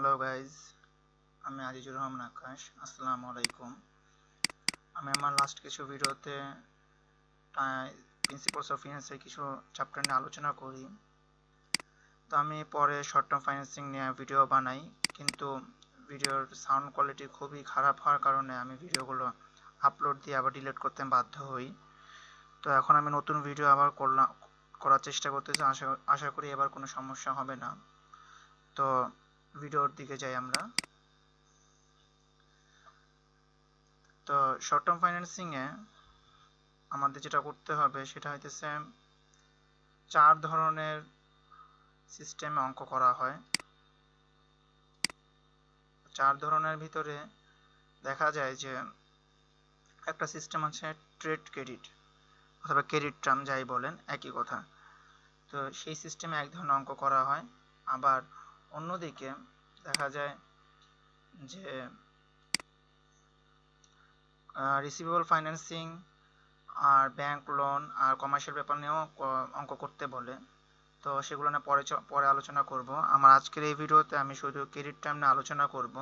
Hello guys আমি আজিজুর রহমান আকাশ। আসসালামু আলাইকুম। আমি আমার লাস্ট কিছু ভিডিওতে প্রিন্সিপালস অফ ফিনান্সের কিছু চ্যাপ্টার নিয়ে আলোচনা করি। তো আমি পরে শর্ট টার্ম ফাইন্যান্সিং নিয়ে ভিডিও বানাই, কিন্তু ভিডিওর সাউন্ড কোয়ালিটি খুবই খারাপ হওয়ার কারণে আমি ভিডিওগুলো আপলোড দিয়ে আবার ডিলিট করতে বাধ্য হই। তো এখন আমি নতুন ভিডিও আবার করলাম, করার চেষ্টা করতেছি, আশা আশা করি এবার কোনো সমস্যা হবে না। তো ভিডিওর দিকে যাই আমরা। তো শর্ট টার্ম ফাইন্যান্সিংয়ে আমাদের যেটা করতে হবে সেটা হইতেছে চার ধরনের সিস্টেমে অঙ্ক করা হয়। চার ধরনের ভিতরে দেখা যায় যে একটা সিস্টেম আছে ট্রেড ক্রেডিট অথবা ক্রেডিট টার্ম যাই বলেন, একই কথা। তো সেই সিস্টেমে এক ধরনের অঙ্ক করা হয়। আবার অন্যদিকে দেখা যায় যে রিসিভেবল ফাইন্যান্সিং আর ব্যাংক লোন আর কমার্শিয়াল পেপার নিয়েও অঙ্ক করতে বলে। তো সেগুলো নিয়ে পরে পরে আলোচনা করব। আমার আজকের এই ভিডিওতে আমি শুধু ক্রেডিট টার্ম নিয়ে আলোচনা করব।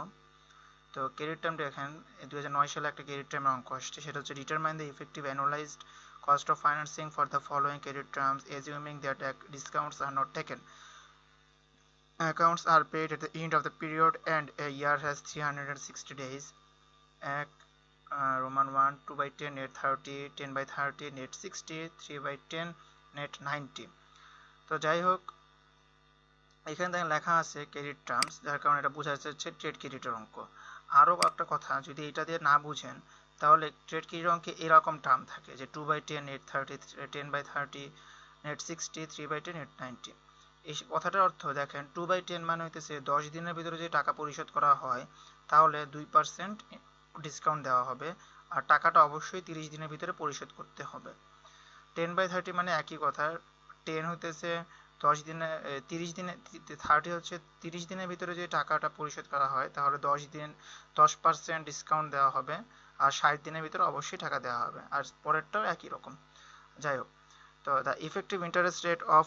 তো ক্রেডিট টার্মটা দেখেন দু সালে একটা ক্রেডিট টার্মের অঙ্ক আসছে। সেটা হচ্ছে determine the effective annualized cost of financing for the following credit terms, assuming that discounts are not taken accounts are paid at the end of the period and a year has 360 days. এক roman 1 2 by 10 net 30 10 by 30 net 60 3 by 10 net 90 তো যাই হোক, এখানে দেখেন লেখা আছে credit terms যার কারণে এটা বোঝা যাচ্ছে ট্রেড ক্রেডিটের অঙ্ক। আরও একটা কথা, যদি এটা দিয়ে না বুঝেন, তাহলে ট্রেড ক্রেডিট অঙ্কে এরকম টার্ম থাকে যে two by ten net thirty ten by thirty net sixty three by ten net ninety এই কথাটার অর্থ, দেখেন টু বাই টেন মানে হইতেছে দশ দিনের ভিতরে যে টাকা পরিশোধ করা হয়, তাহলে দুই পার্সেন্ট ডিসকাউন্ট দেওয়া হবে আর টাকাটা অবশ্যই তিরিশ দিনের ভিতরে পরিশোধ করতে হবে। টেন বাই থার্টি মানে একই কথা টেন হইতেছে দশ দিনে তিরিশ দিনে থার্টি হচ্ছে তিরিশ দিনের ভিতরে যে টাকাটা পরিশোধ করা হয়, তাহলে দশ দিন, দশ পার্সেন্ট ডিসকাউন্ট দেওয়া হবে আর ষাট দিনের ভিতরে অবশ্যই টাকা দেওয়া হবে। আর পরেরটাও একই রকম। যাই হোক, তো the effective interest rate of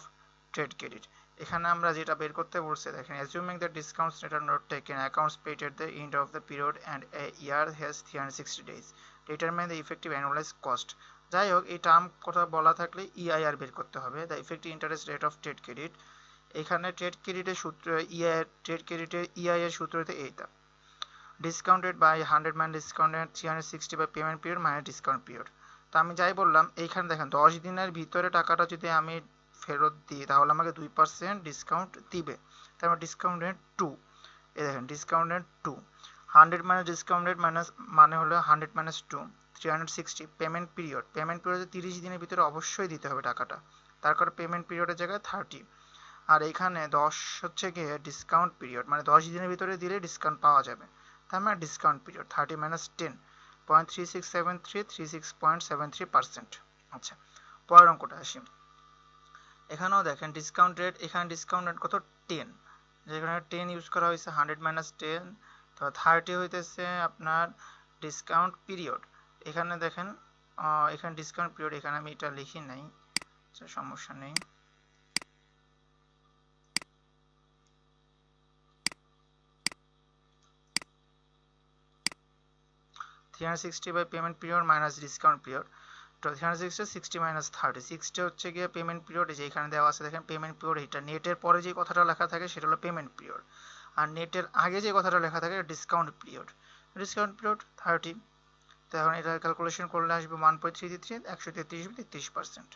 trade credit এখানে আমরা যেটা বের করতে বলছি, দেখেন assuming the discounts not taken accounts paid at the end of the period and a year has three hundred sixty days determine the effective annualize cost যাই হোক, এই টার্ম কথা বলা থাকলে ইআইআর বের করতে হবে। The effective interest rate of trade credit এখানে ট্রেড ক্রেডিটের সূত্র ইআই ট্রেড ক্রেডিটের ইআই এর সূত্র হতে এইটা। ডিসকাউন্টেড বাই হান্ড্রেড মান discounted three hundred sixty by payment period minus discount period তো আমি যাই বললাম, এইখানে দেখেন, দশ দিনের ভিতরে টাকাটা যদি আমি ফেরত দিই তাহলে আমাকে দুই পার্সেন্ট ডিসকাউন্ট দিবে। তারপর ডিসকাউন্ট রেট টু এই দেখেন discount rate two hundred minus discount rate minus মানে হলো hundred minus two three hundred sixty payment period payment পিরিয়ডে তিরিশ দিনের ভিতরে অবশ্যই দিতে হবে টাকাটা। তারপর পেমেন্ট পিরিয়ডের জায়গায় থার্টি আর এখানে দশ হচ্ছে গিয়ে ডিসকাউন্ট পিরিয়ড মানে দশ দিনের ভিতরে দিলে ডিসকাউন্ট পাওয়া যাবে। তার মানে discount period thirty minus ten point three six seven three three six point seven three percent আচ্ছা পরের অঙ্কটা আসি। এখানেও দেখেন ডিসকাউন্ট রেট এখানে ডিসকাউন্ট রেট কত? টেন যেখানে টেন ইউজ করা হয়েছে হান্ড্রেড মাইনাস টেন তো থার্টি হইতেছে আপনার ডিসকাউন্ট পিরিয়ড এখানে দেখেন এখানে ডিসকাউন্ট পিরিয়ড এখানে আমি এটা লিখি নাই সমস্যা নেই। Three hundred sixty by payment period minus discount period three sixty sixty minus thirty sixty হচ্ছে গিয়ে পেমেন্ট পিরিয়ড যে এখানে দেওয়া আছে, দেখেন পেমেন্ট পিরিয়ড এটা নেটের পরে যে কথাটা লেখা থাকে সেটা হলো পেমেন্ট পিরিয়ড আর নেটের আগে যে কথাটা লেখা থাকে discount period discount period thirty তো এখন এটা ক্যালকুলেশন করলে আসবে ওয়ান পয়েন্ট থ্রি থ্রি একশো তেত্রিশ তেত্রিশ পার্সেন্ট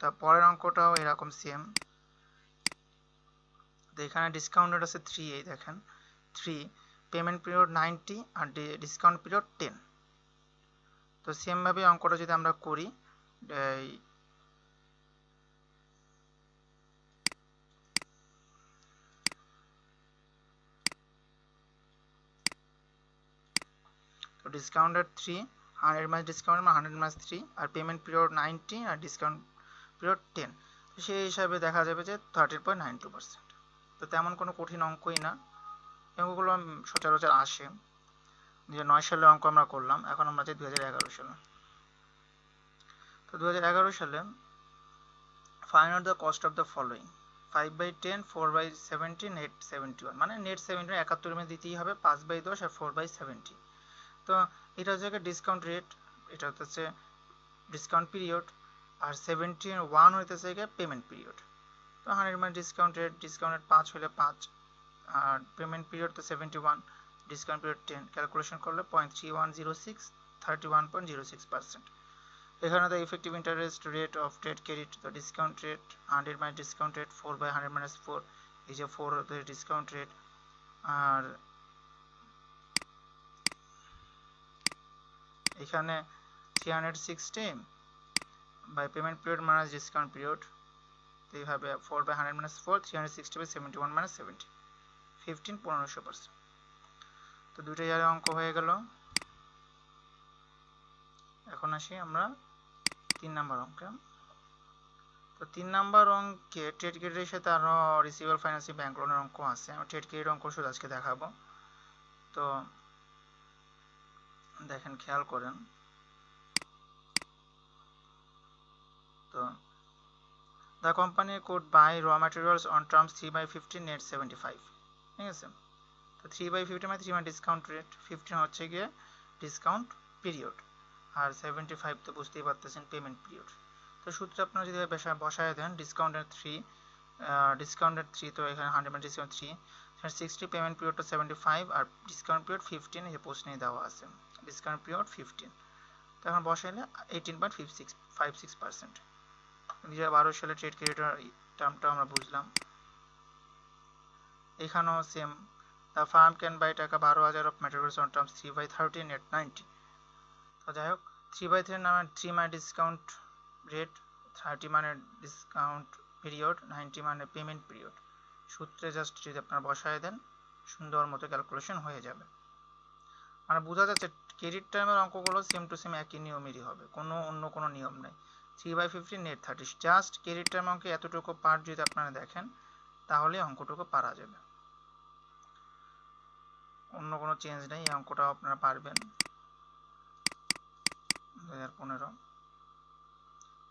তা পরের অঙ্কটাও এরকম সেম তো এখানে ডিসকাউন্ট রেট আছে থ্রি এই দেখেন থ্রি পেমেন্ট পিরিয়ড নাইনটি আর ডিসকাউন্ট পিরিয়ড টেন তো সেমভাবে অঙ্কটা যদি আমরা করি তো discount rate three hundred minus discount মানে হান্ড্রেড মাস থ্রি আর পেমেন্ট পিরিয়ড নাইনটি আর ডিসকাউন্ট পিরিয়ড টেন তো সেই হিসাবে দেখা যাবে যে thirteen point nine two percent তো তেমন কোনো কঠিন অঙ্কই না। অঙ্কগুলো সচরাচর আসে। হাজার নয় সালে অঙ্ক আমরা করলাম, এখন আমরা যাই দু সালে। তো দু হাজার এগারো সালে find out the cost of the following five by ten four by seventy net seventy one মানে নেট সেভেন্টি একাত্তর মধ্যে দিতেই হবে, পাঁচ বাই দশ আর ফোর বাই সেভেন্টি তো এটা হচ্ছে ডিসকাউন্ট রেট এটা হচ্ছে ডিসকাউন্ট পিরিয়ড আর সেভেন্টি ওয়ান হইতেছে পেমেন্ট পিরিয়ড তো হান্ড্রেড মানে ডিসকাউন্ট রেট ডিসকাউন্ট রেট পাঁচ হলে পাঁচ, আর পেমেন্ট পিরিয়ড তো seventy one discount period ten calculation করলে point three one zero six thirty one point zero six percent এখানে তো effective interest rate of trade credit তো discount rate hundred minus discount rate four by hundred minus four এই যে four discount rate আর এখানে three hundred sixty by payment period minus discount period তো এইভাবে four by hundred minus four three hundred sixty by seventy one minus seventy fifteen পনেরোশো percent তো দুটো ইয়ারের অঙ্ক হয়ে গেল। এখন আসি আমরা তিন নাম্বার অঙ্কে। তো তিন নাম্বার অঙ্কে ট্রেড ক্রেডিটের সাথে আরও রিসিভাল ফাইন্যান্সিং ব্যাংক লোনের অঙ্ক আছে। আমি ট্রেড ক্রেডিট অঙ্ক শুধু আজকে দেখাবো। তো দেখেন, খেয়াল করেন। তো the company could buy raw materials on terms three by fifteen net seventy five ঠিক আছে? তো থ্রি বাই মানে থ্রি মানে ডিসকাউন্ট রেট ফিফটিন হচ্ছে গিয়ে ডিসকাউন্ট পিরিয়ড আর সেভেন্টি ফাইভ তো বুঝতেই পারতেছেন পেমেন্ট পিরিয়ড তো সূত্র আপনারা যদি বসায় দেন ডিসকাউন্টের থ্রি ডিসকাউন্টের থ্রি তো এখানে হান্ড্রেড মানে ডিসকাউন্ট থ্রি সিক্সটি পেমেন্ট পিরিয়ডটা সেভেন্টি ফাইভ আর ডিসকাউন্ট পিরিয়ড ফিফটিন এই প্রশ্নেই দেওয়া আছে ডিসকাউন্ট পিরিয়ড ফিফটিন তো এখন বসাইলে eighteen point five six five six percent বারো সালে ট্রেড ক্রেডিটার টার্মটা আমরা বুঝলাম। এখানেও same the firm can buy টাকা বারো হাজার of materials on terms three by thirteen at ninety তো যাই হোক থ্রি বাই থ্রি নামে থ্রি মানে ডিসকাউন্ট রেট থার্টি মানে ডিসকাউন্ট পিরিয়ড নাইনটি মানে পেমেন্ট পিরিয়ড সূত্রে জাস্ট যদি আপনারা বসায় দেন, সুন্দর মতো ক্যালকুলেশন হয়ে যাবে। মানে বোঝা যাচ্ছে ক্রেডিট টাইমের অঙ্কগুলো সেম টু সেম একই নিয়মেরই হবে, কোনো অন্য কোনো নিয়ম নেই। Three by fifty net thirty just credit time অঙ্কে এতটুকু পার্ট যদি আপনারা দেখেন, তাহলে অঙ্কটুকু পারা যাবে। অন্য কোনো চেঞ্জ নেই, এই অঙ্কটাও আপনারা পারবেন। দু হাজার পনেরো।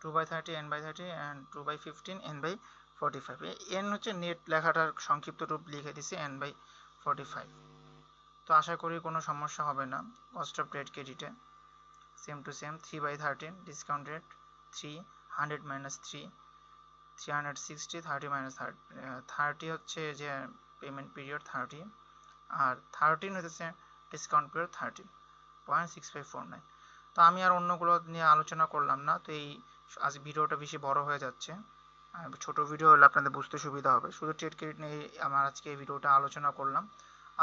Two by thirty N by thirty and two by fifteen N by forty five N হচ্ছে নেট লেখাটার সংক্ষিপ্ত রূপ লিখে দিছি এন বাই ফোর্টি ফাইভ তো আশা করি কোনো সমস্যা হবে না কস্ট অফ ট্রেড ক্রেডিটে same to same three by thirteen discount rate three hundred minus three three hundred sixty thirty minus thirty হচ্ছে যে পেমেন্ট পিরিয়ড থার্টি আর থার্টিন হচ্ছে discount period thirty point six five four nine তো আমি আর অন্যগুলো নিয়ে আলোচনা করলাম না, তো এই আজ ভিডিওটা বেশি বড় হয়ে যাচ্ছে। ছোট ভিডিও হলে আপনাদের বুঝতে সুবিধা হবে। শুধু ট্রেড ক্রেডিট নিয়ে আমার আজকে এই ভিডিওটা আলোচনা করলাম।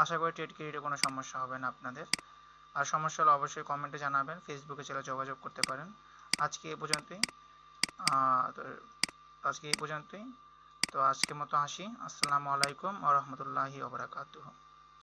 আশা করি ট্রেড ক্রেডিটে কোনো সমস্যা হবে না আপনাদের। আর সমস্যা হলে অবশ্যই কমেন্টে জানাবেন ফেসবুকে চলে যোগাযোগ করতে পারেন। আজকে এ পর্যন্তই। আজকে এই পর্যন্তই। তো আজকের মতো আসি। আসসালামু আলাইকুম আ রহমতুল্লাহি ওবরাকাতুহ